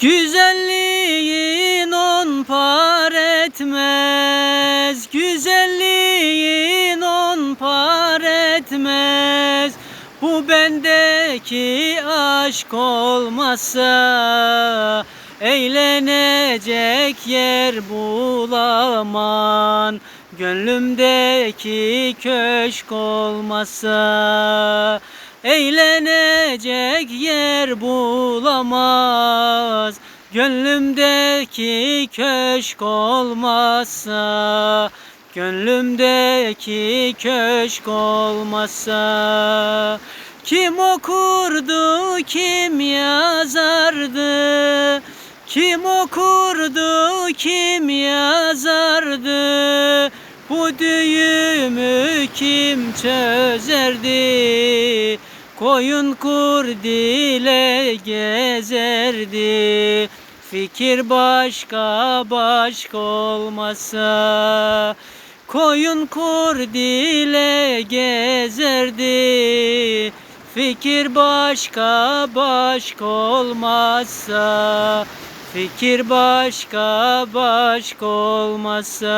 Güzelliğin on par etmez. Güzelliğin on par etmez. Bu bendeki aşk olmasa Eğlenecek yer bulaman. Gönlümdeki köşk olmasa Eğlenecek yer bulamaz Gönlümdeki köşk olmazsa Gönlümdeki köşk olmazsa Kim okurdu kim yazardı? Kim okurdu kim yazardı? Bu düğümü kim çözerdi Koyun kurdile gezerdi. Fikir başka başka olmasa. Koyun kurdile gezerdi. Fikir başka başka olmazsa Fikir başka başka olmazsa